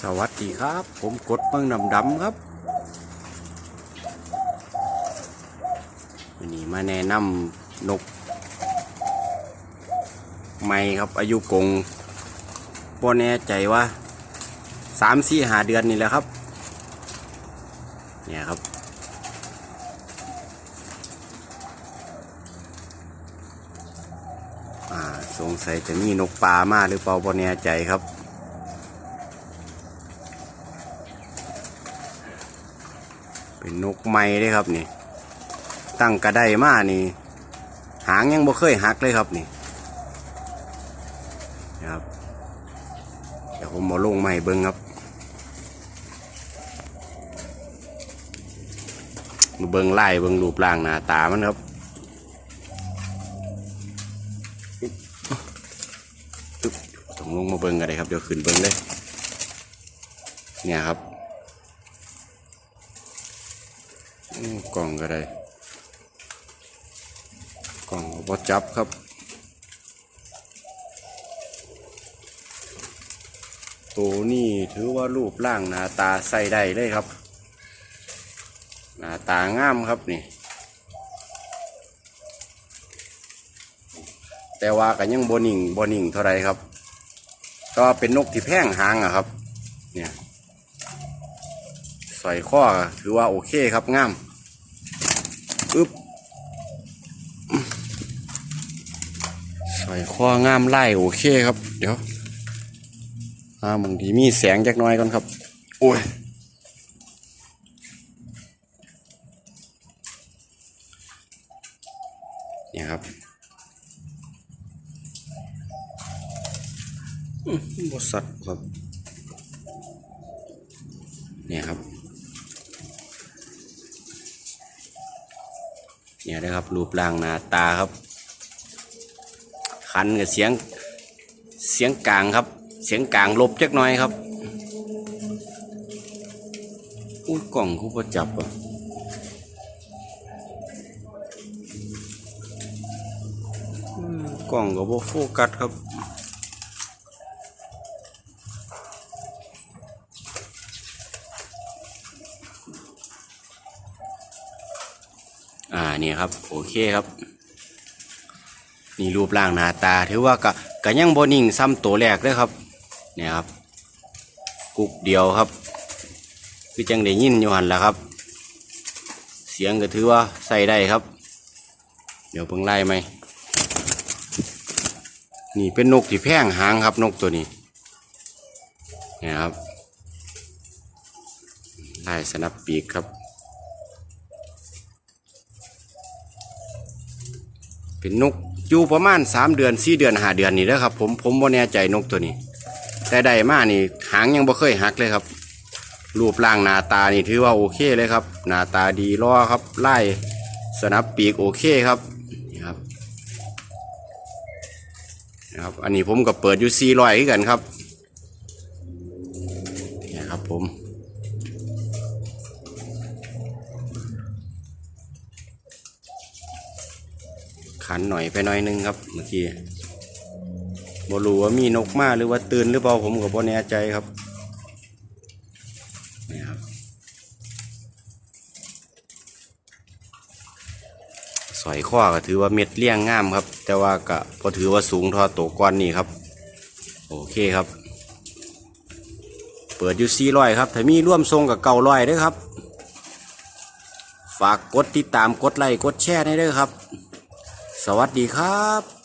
สวัสดีครับ ผมกดเมืองดำดำๆครับวันนี้มาแนะนำนกใหม่ครับอายุกงบ่แน่ใจว่าสามสี่หาเดือนนี่แหละครับ เนี่ยครับ อ่า สงสัยจะมีนกปลามาหรือเปล่าบ่แน่ใจครับ เป็นนกไม้เลยครับนี่ ตั้งกระไดมานี่ หางยังบ่เคยหักเลยครับนี่นะครับเดี๋ยวผมมาลงไม้เบิ้งครับเบิ้งไล่เบิ้งรูปร่างหน้าตามันครับตึ๊บต้องลงมาเบิ้งกันเลยครับเดี๋ยวขึ้นเบิ้งเลยเนี่ยครับ อืม กล่องก็ได้กล่องก็บ่จับครับตัวนี้ถือว่ารูปร่างหน้าตาใส่ได้เลยครับ หน้าตางามครับนี่ แต่ว่าก็ยังบนิ่งบนิ่งเท่าไรครับ ก็เป็นนกที่แพงหางอะครับ เนี่ยใส่ข้อถือว่าโอเคครับงาม อึ๊บใส่ข้องามไล่โอเคครับ เดี๋ยวอาบางทีมีแสงจักน้อยก่อนครับ โอ้ยเนี่ยครับอืมบสัตว์ครับเนี่ยครับ เนี่ยนะครับรูปร่างหน้าตาครับคันกับเสียงเสียงกลางครับ เสียงกลางลบจักหน่อยครับอุ้ยกล่องคู่ประจับอะกล่องกับโฟกัสครับ อ่านี่ครับโอเคครับ นี่รูปร่างหน้าตาถือว่าก็ก็ยังบนิ่งซ้ำตัวแรกเลยครับเนี่ยครับ กุกเดียวครับ คือจังได้ยินอยู่หันแล้วครับ เสียงก็ถือว่าใส่ได้ครับ เดี๋ยวเพิ่งไล่ไหมนี่เป็นนกที่แพงหางครับนกตัวนี้เนี่ยครับไล่สนับปีกครับ เป็นนกอยู่ประมาณสามเดือนสี่เดือนหาเดือนนี่แล้วครับ ผมผมบ่แน่ใจนกตัวนี้ แต่ได้มานี่หางยังบ่เคยหักเลยครับ รูปร่างหน้าตานี่ถือว่าโอเคเลยครับ หน้าตาดีล้อครับไล่สนับปีกโอเคครับนี่ครับนะครับ อันนี้ผมก็เปิดอยู่สี่ร้อยกันครับนี่ครับผม ขันหน่อยไปหน่อยหนึงครับ เมื่อกี้บรูว่ามีนกมาหรือว่าตื่นหรือเปล่าผมก็บ่แน่ใจครับนี่ครับสอยข้อก็ถือว่าเม็ดเลี้ยงงามครับ แต่ว่าก็พอถือว่าสูงทอตัวก้อนนี่ครับ โอเคครับ เปิดอยู่สี่ร้อยครับถ้ามีร่วมทรงกับเก่าร้อยด้วยครับ ฝากกดติดตามกดไลค์กดแชร์ให้ด้วยครับ สวัสดีครับ